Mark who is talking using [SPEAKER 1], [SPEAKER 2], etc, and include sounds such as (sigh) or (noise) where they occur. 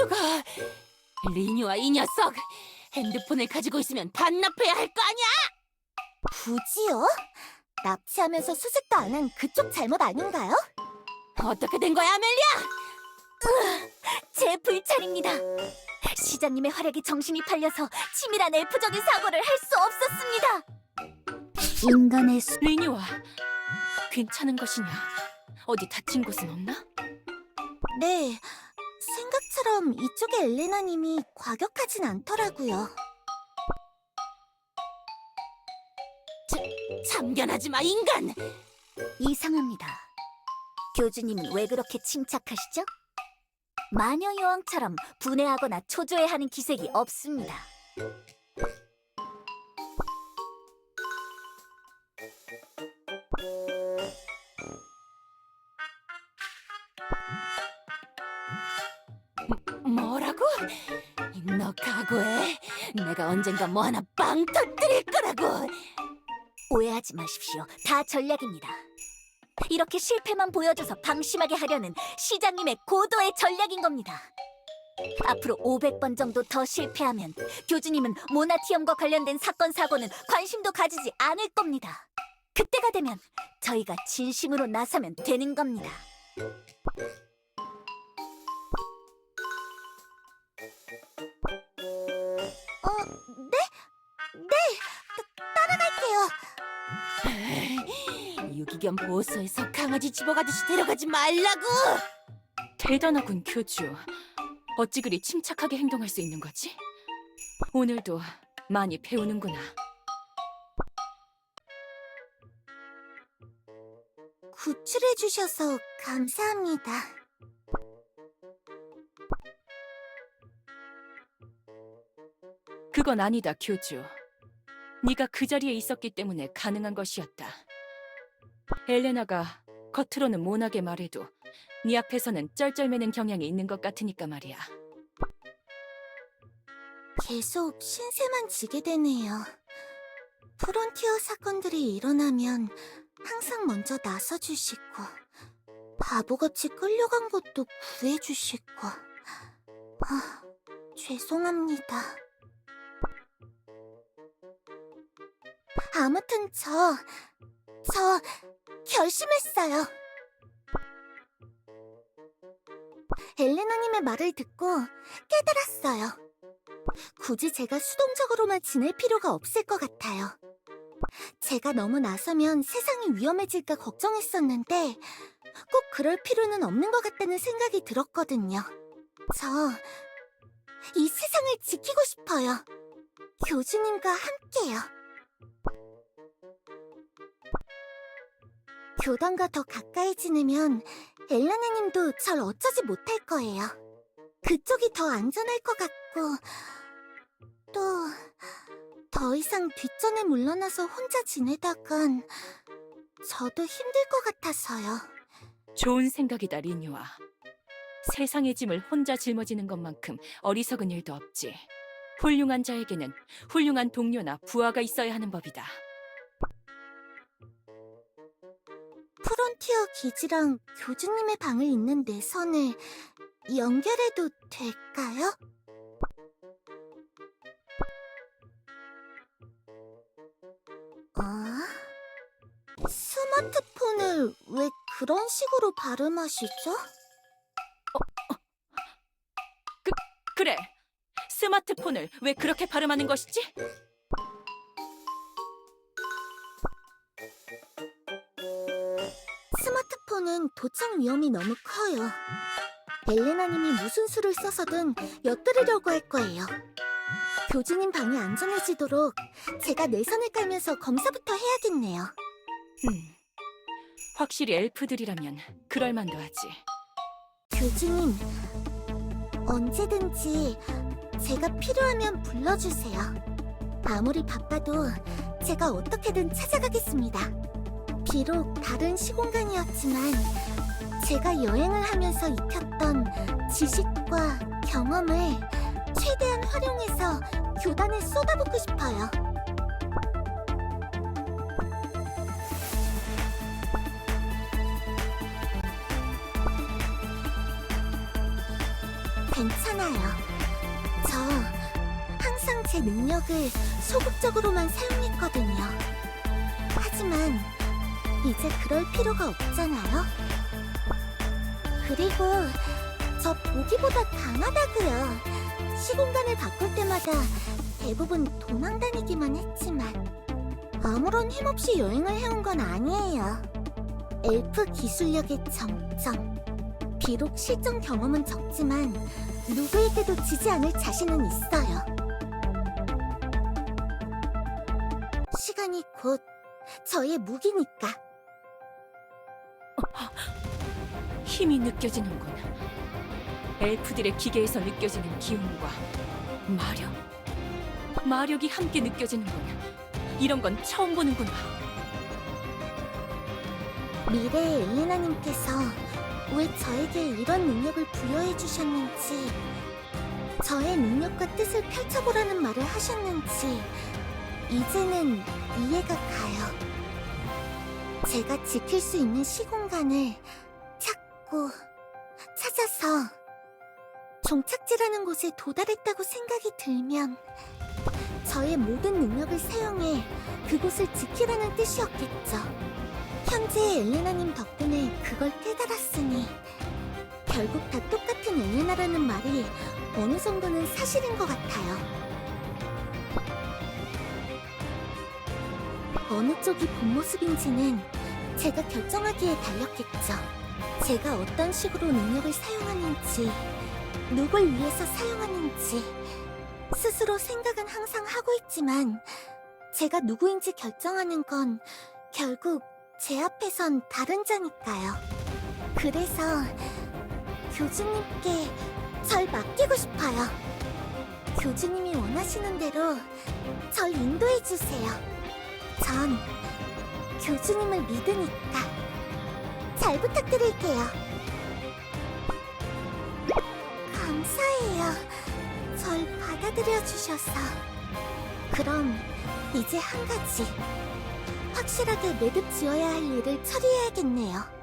[SPEAKER 1] 수가? 리뉴와 이 녀석 핸드폰을 가지고 있으면 반납해야 할 거 아니야?
[SPEAKER 2] 굳이요? 납치하면서 수습도 안 한 그쪽 잘못 아닌가요?
[SPEAKER 1] 어떻게 된 거야, 아멜리아?
[SPEAKER 2] 제 불찰입니다. 시장님의 활약이 정신이 팔려서 치밀한 엘프적인 사고를 할 수 없었습니다. 인간의 수...
[SPEAKER 1] 리뉴와 괜찮은 것이냐? 어디 다친 곳은 없나?
[SPEAKER 2] 네, 생각처럼 이쪽의 엘레나님이 과격하진 않더라고요.
[SPEAKER 1] 참견하지 마, 인간!
[SPEAKER 2] 이상합니다. 교주님은 왜 그렇게 침착하시죠? 마녀 여왕처럼 분해하거나 초조해하는 기색이 없습니다.
[SPEAKER 1] 너 각오해. 내가 언젠가 뭐 하나 빵 터뜨릴 거라고.
[SPEAKER 2] 오해하지 마십시오. 다 전략입니다. 이렇게 실패만 보여줘서 방심하게 하려는 시장님의 고도의 전략인 겁니다. 앞으로 500번 정도 더 실패하면 교주님은 모나티엄과 관련된 사건 사고는 관심도 가지지 않을 겁니다. 그때가 되면 저희가 진심으로 나서면 되는 겁니다.
[SPEAKER 1] 유기견 보호소에서 강아지 집어가듯이 데려가지 말라고! 대단하군, 교주. 어찌 그리 침착하게 행동할 수 있는 거지? 오늘도 많이 배우는구나.
[SPEAKER 2] 구출해주셔서 감사합니다.
[SPEAKER 1] 그건 아니다, 교주. 네가 그 자리에 있었기 때문에 가능한 것이었다. 엘레나가 겉으로는 모나게 말해도 네 앞에서는 쩔쩔매는 경향이 있는 것 같으니까 말이야.
[SPEAKER 2] 계속 신세만 지게 되네요. 프론티어 사건들이 일어나면 항상 먼저 나서주시고 바보같이 끌려간 것도 구해주시고 아, 죄송합니다. 아무튼 저, 저 결심했어요. 엘레나님의 말을 듣고 깨달았어요. 굳이 제가 수동적으로만 지낼 필요가 없을 것 같아요. 제가 너무 나서면 세상이 위험해질까 걱정했었는데 꼭 그럴 필요는 없는 것 같다는 생각이 들었거든요. 저 이 세상을 지키고 싶어요. 교주님과 함께요. 교단과 더 가까이 지내면 엘라네님도 절 어쩌지 못할 거예요. 그쪽이 더 안전할 것 같고 또 더 이상 뒷전에 물러나서 혼자 지내다간 저도 힘들 것 같아서요.
[SPEAKER 1] 좋은 생각이다, 리뉴아. 세상의 짐을 혼자 짊어지는 것만큼 어리석은 일도 없지. 훌륭한 자에게는 훌륭한 동료나 부하가 있어야 하는 법이다.
[SPEAKER 2] 프론티어 기지랑 교주님의 방을 잇는 내 선을 연결해도 될까요? 아, 스마트폰을 왜 그런 식으로 발음하시죠?
[SPEAKER 1] 그래. 스마트폰을 왜 그렇게 발음하는 것이지?
[SPEAKER 2] 스마트폰은 도청 위험이 너무 커요. 엘레나님이 무슨 수를 써서든 엿들으려고 할 거예요. 교주님 방이 안전해지도록 제가 내선을 깔면서 검사부터 해야겠네요.
[SPEAKER 1] 음. 확실히 엘프들이라면 그럴만도 하지.
[SPEAKER 2] 교주님, 언제든지 제가 필요하면 불러주세요. 아무리 바빠도 제가 어떻게든 찾아가겠습니다. 비록 다른 시공간이었지만 제가 여행을 하면서 익혔던 지식과 경험을 최대한 활용해서 교단에 쏟아붓고 싶어요. 괜찮아요. 저 항상 제 능력을 소극적으로만 사용했거든요. 하지만 이제 그럴 필요가 없잖아요. 그리고 저 보기보다 강하다고요. 시공간을 바꿀 때마다 대부분 도망 다니기만 했지만 아무런 힘없이 여행을 해온 건 아니에요. 엘프 기술력의 정점. 비록 실전 경험은 적지만 누구에게도 지지 않을 자신은 있어요. 시간이 곧 저의 무기니까. (laughs)
[SPEAKER 1] 힘이 느껴지는군. 엘프들의 기계에서 느껴지는 기운과 마력. 마력이 함께 느껴지는군. 이런 건 처음 보는구나.
[SPEAKER 2] 미래의 엘레나님께서 왜 저에게 이런 능력을 부여해 주셨는지, 저의 능력과 뜻을 펼쳐보라는 말을 하셨는지, 이제는 이해가 가요. 제가 지킬 수 있는 시공간을 찾고 찾아서 종착지라는 곳에 도달했다고 생각이 들면 저의 모든 능력을 사용해 그곳을 지키라는 뜻이었겠죠. 현재의 엘레나님 덕분에 그걸 깨달았으니 결국 다 똑같은 엘레나라는 말이 어느 정도는 사실인 것 같아요. 어느 쪽이 본 모습인지는 제가 결정하기에 달렸겠죠. 제가 어떤 식으로 능력을 사용하는지, 누굴 위해서 사용하는지, 스스로 생각은 항상 하고 있지만, 제가 누구인지 결정하는 건 결국 제 앞에선 다른 자니까요. 그래서 교주님께 절 맡기고 싶어요. 교주님이 원하시는 대로 절 인도해 주세요. 전 교주님을 믿으니까 잘 부탁드릴게요. 감사해요. 절 받아들여 주셔서. 그럼 이제 한 가지 확실하게 매듭 지어야 할 일을 처리해야겠네요.